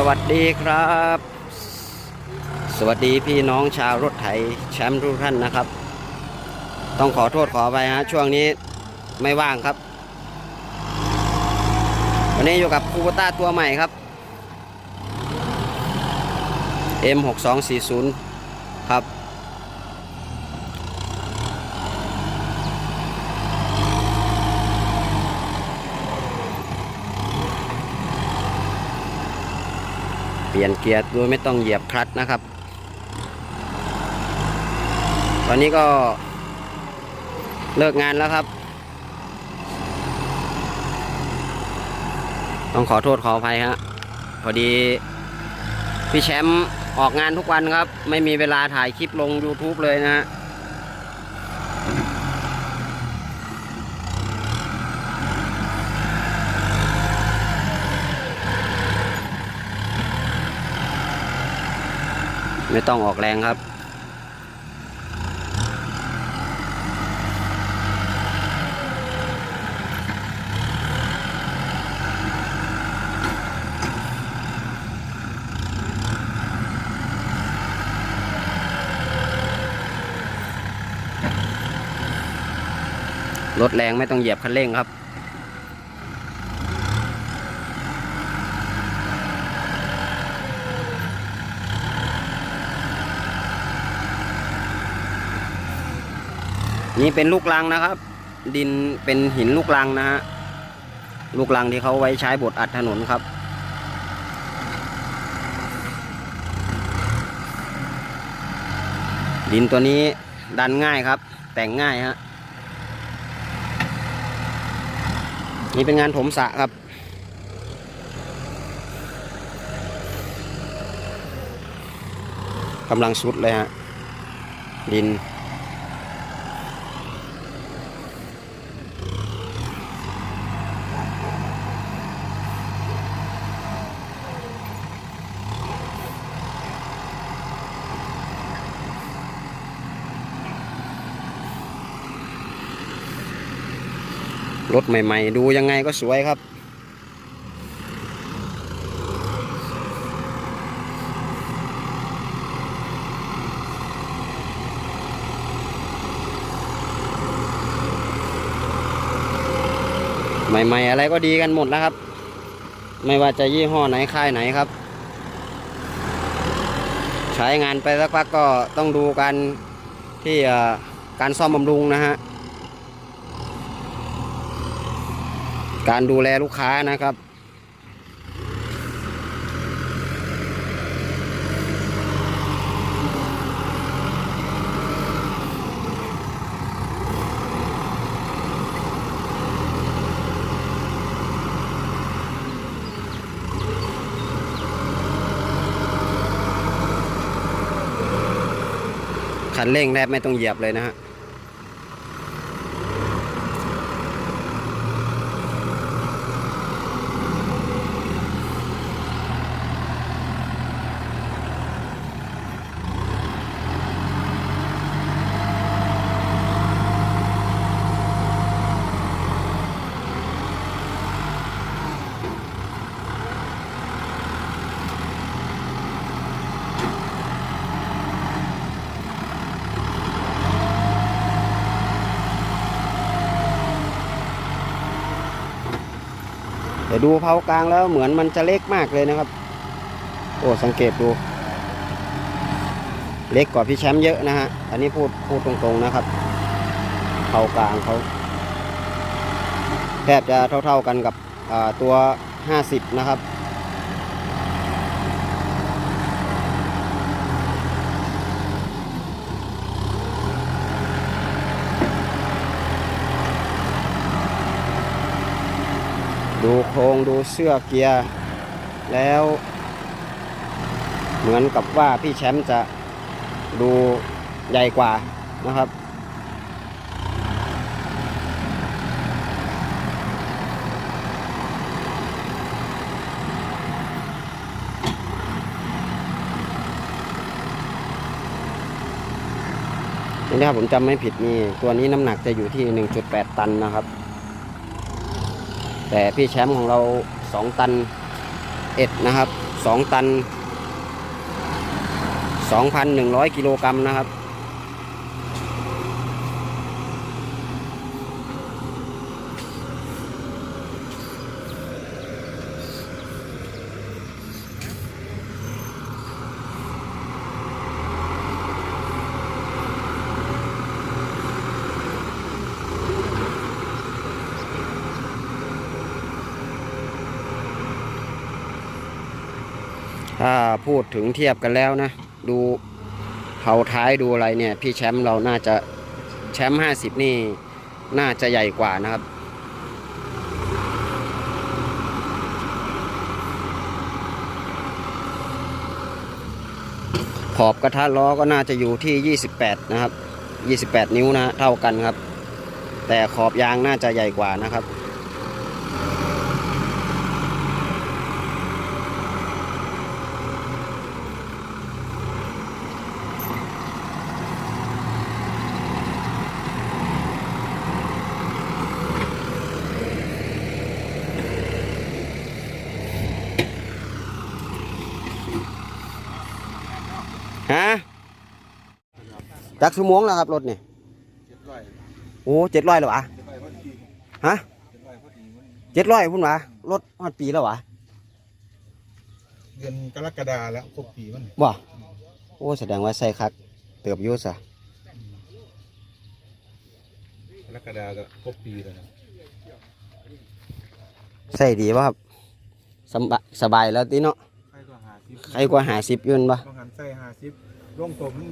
สวัสดีครับ สวัสดีพี่น้องชาวรถไถแชมป์ทุกท่านนะครับ ต้องขอโทษขอไปฮะช่วงนี้ไม่ว่างครับ วันนี้อยู่กับคูบต้าตัวใหม่ครับ M6240 ครับ ปลี่ยนเกียร์โดยไม่ต้องเหยียบคลัตช์นะครับ ตอนนี้ก็เลิกงานแล้วครับ ต้องขอโทษขออภัยฮะพอดีพี่แชมป์ออกงานทุกวันครับ ไม่มีเวลาถ่ายคลิปลง YouTube เลยนะฮะ ไม่ต้องออกแรงครับ รถแรงไม่ต้องเหยียบคันเร่งครับ นี่เป็นลูกลังนะครับ ดินเป็นหินลูกลังนะฮะลูกลังที่เขาไว้ใช้บดอัดถนนครับ ดินตัวนี้ดันง่ายครับ แต่งง่ายฮะนี่เป็นงานถมสะครับ กำลังสุดเลยฮะดิน รถใหม่ ๆ ดูยังไงก็สวยครับ ใหม่ ๆ อะไรก็ดีกันหมดแล้วครับ ไม่ว่าจะยี่ห้อไหนค่ายไหนครับ ใช้งานไปสักพักก็ต้องดูการที่การซ่อมบำรุงนะฮะ การดูแลลูกค้านะครับ คันเร่งแทบไม่ต้องเหยียบเลยนะฮะ แต่ดูเผากลางแล้วเหมือนมันจะเล็กมากเลยนะครับ โอ้สังเกตดู เล็กกว่าพี่แชมป์เยอะนะฮะ อันนี้พูดพูดตรงๆนะครับเผากลางเขาแทบจะเท่าๆกันกับตัว 50 นะครับ ดูโครงดูเสื้อเกียร์ แล้ว เหมือนกับว่าพี่แชมป์จะดูใหญ่กว่านะครับนี่ถ้าผมจำไม่ผิดนี่ตัวนี้น้ำหนักจะอยู่ที่ 1.8 ตันนะครับ แต่พี่แชมป์ของเรา2ตันเอ็ดนะครับสองตันสองพันหนึ่งร้อยกิโลกรัมนะครับ ถ้าพูดถึงเทียบกันแล้วนะ ดูเผาท้ายดูอะไรเนี่ย พี่แชมป์เราน่าจะแชมป์ห้าสิบนี่ น่าจะใหญ่กว่านะครับ ขอบกระทะล้อก็น่าจะอยู่ที่ 28 นะครับ 28 นิ้วนะ เท่ากันครับ แต่ขอบยางน่าจะใหญ่กว่านะครับ ฮะจักชั่วโมงแล้วครับรถนี่เจ็ดร้อยโอ้เจ็ดร้อยแล้ววะเจ็ดร้อยพอดีฮะเจ็ดร้อยพอดีมันเจ็ดร้อยพุ่นวะรถฮอดปีแล้ววะเดือนกรกฎาแล้วครบปีมันบ่โอ้แสดงว่าใส่คักเติบอยุ่ซะกรกฎาก็ครบปีแล้วนะใส่ดีวะครับสำบะสบายแล้วติเนาะ ใครก็หาสิบใครกว่าหาสิบยืนปะต้องหันใส่หาสิบลงตมนี่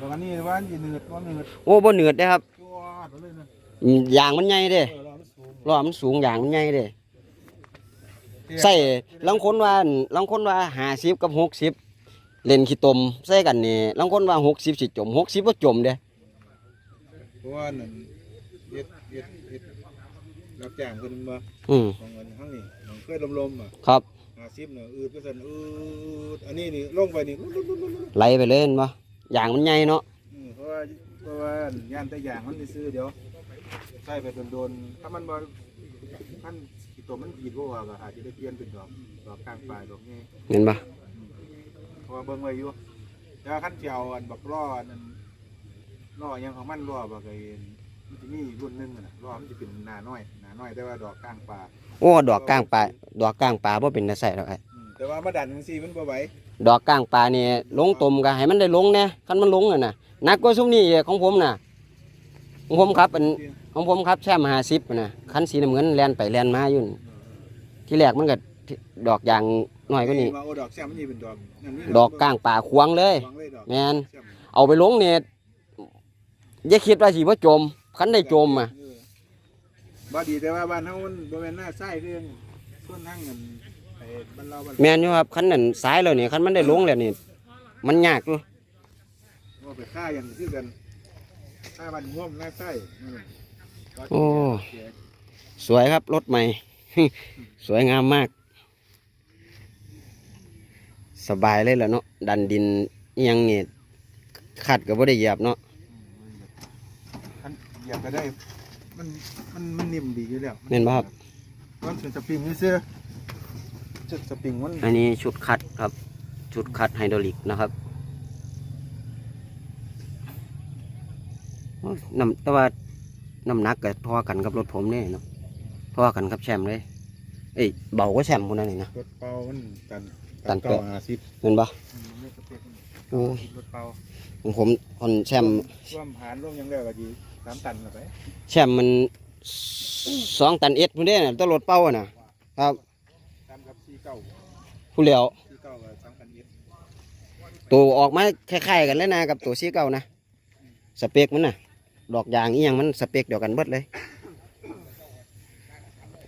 ประมาณนี้ว่าจีเนืดว่าเนืดโอ้บ่เหนือดเด้ครับจวดไปเลยนะอืมยางมันใหญ่เด้เออเรามันสูงล้อมันสูงยางมันใหญ่เด้ใส่ลังคนว่าลังคนว่าหาสิบกับหกสิบเล่นขี้ตมใส่กันนี่ลังคนว่าหกสิบสิจมหกสิบบ่จมเด้เพราะว่านั่นเย็ดเย็ดเย็ดรับจ้างคนมาอืมของเงินข้างนี้ของเคยลมๆอะครับ หาสิบเนาะอืดก็สั่นอืดอันนี้นี่ลงไปนี่ลุลุลุลุลุไหลไปเลยเห็นปะยางมันใหญ่เนาะอืมเพราะว่าเพราะว่าย่านแต่อย่างมันซื้อเดี๋ยวใส่ไปโดนๆถ้ามันบ่ท่านขีตัวมันดีดบ่ว่าก็อาจจะได้เปลี่ยนเป็นดอกดอกกลางปลายดอกนี้เห็นปะเพราะว่าเบิ่งไว้อยู่แต่ว่าขั้นเจียวอันบักล้ออันนั้นล้ออิหยังของมันล้อบักไอ้ มันจะมีอีกรุ่นหนึงอะน่ะล้อมันจะเป็นหนาน้อยหนาน้อยแต่ว่าดอกกลางปลาโอ้ดอกก้างปลาดอกก้างปลาบ่เป็นตาใส่หรอกไอ้อืมแต่ว่ามาดันจังซี่มันบ่ไหวดอกก้างปลานี่ลงตมก็ให้มันได้ลงแน่คันมันลงน่ะนะหนักกว่าซุ้มนี่อีกของผมน่ะของผมครับอันของผมครับแช่มหาสิบนะคันสีน้ำเงินแลนไปแลนมาอยู่นั่นที่แรกมันก็ที่ดอกยางน้อยกว่านี้ว่าโอ้ดอกแซมมันนี่เป็นดอกนั่นนี่ดอกก้างปลาควงเลยหวังเลยดอกแม่นแซมเอาไปลงเนี่ยอย่าคิดว่าสิว่าจม คันได้จมอะเออบ่ดีแต่ว่าบ้านเฮามันบ่แม่นหน้าไส้เรื่องส่วนทางเงินไอ้บ้านเราบ้านแม่นอยู่ครับคันนั้นสายแล้วนี่คันมันได้ลงแล้วนี่มันยากอยู่ว่าไปฆ่าอย่างคือกันฆ่าบ้านง่วมหน้าไส้อืมโอ้สวยครับรถใหม่ สวยงามมาก สบายเลยแหละเนาะดันดินอิหยังนี่ขัดก็บ่ได้เหยียบเนาะ อันเหยียบก็ได้ มันมันมันนิ่มดีอยู่แล้วเห็นป่ะครับ มันเป็นสปริงนี่เสื้อจุดสปริงมันอันนี้ชุดคัดครับ ชุดคัดไฮดรอลิกนะครับโอ้ยน้ำแต่ว่าน้ำหนักก็ทอกันกับรถผมเนี่ยเนาะทอกันกับแชมป์เลยเอ้ยเบาก็แชมป์คนนั้นนี่นะรถเป่ามันตันตันเก่าแปะหาสิบเห็นปะอืมไม่สเปคมันโอ้ยรถเป่าของผมคนแชมป์ร่วมหารร่วมหยังแล้วก็ดีสามตันละไปแชมป์มันสองตันเอ็ดพุ่นเด้น่ะตัวรถเป้าอะน่ะ ครับตามกับสี่เก้าผู้เลี้ยวสี่เก้ากับสามพันเอ็ดตัวออกมาคล้ายๆกันเลยนะกับตัวซีเก่านะสเปคมันน่ะ ดอกยางอีหยังมันสเปคเดียวกันเบิดเลย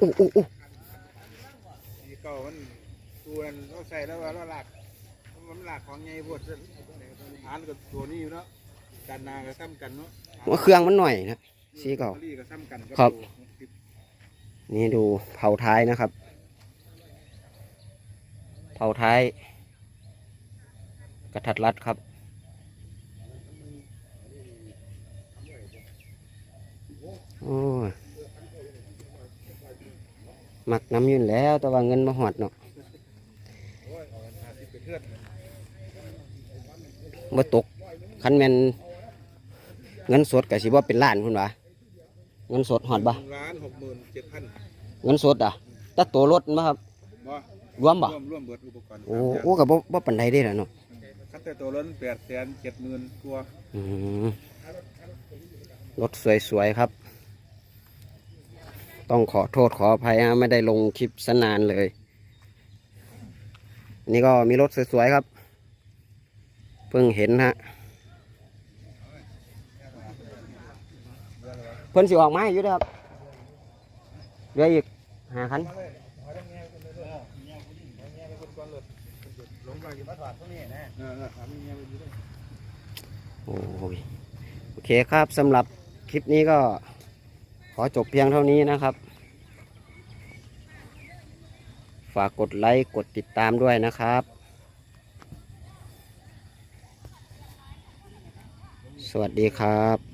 อู้อู้อู้สี่เก้ามันตัวนั้นเราใส่แล้วว่าเราหลักมันหลักของไงพวดหารกับตัวนี้อยู่เนาะกันนาก็ซ้ำกันเนาะ ว่าเครื่องมันหน่อยนะสี่เก้าลอรี่ก็ซ้ำกันครับตัวหกสิบนี่ดูเผาท้ายนะครับ เผาท้าย กระทัดรัดครับ โอ้ยมักน้ำอยืนแหล้วแต่ว่าเงินมาหอดเนาะเพื่อนบ่ตกคันแม่น เงินสดก็สิบ่เป็นล้านพุ่นวะเงินสดฮอดบ่หนึ่งล้านหกหมื่นเจ็ดพันเงินสดอะแต่ตัวรถบ่ครับบ่รวมบ่ร่วมร่วมเบิดอุปกรณ์โอ้โอ้ก็บ่บ่ปานใดเด้ล่ะเนาะคัดแต่ตัวล้นแปดแสนเจ็ดหมื่นกว่าอืมรถสวยๆครับ ต้องขอโทษขออภัยฮะไม่ได้ลงคลิปสนานเลย นี่ก็มีรถสวยๆครับ เพิ่งเห็นฮะ เพิ่นสิออกมาให้อยู่เด้อครับเหลืออีกหาคันลงไปอยู่มาถอดพวกนี้นะเออเออถามมีเมียไปอยู่ด้วยโอ้ยโอเคครับสำหรับคลิปนี้ก็ขอจบเพียงเท่านี้นะครับ ฝากกดไลค์กดติดตามด้วยนะครับ สวัสดีครับ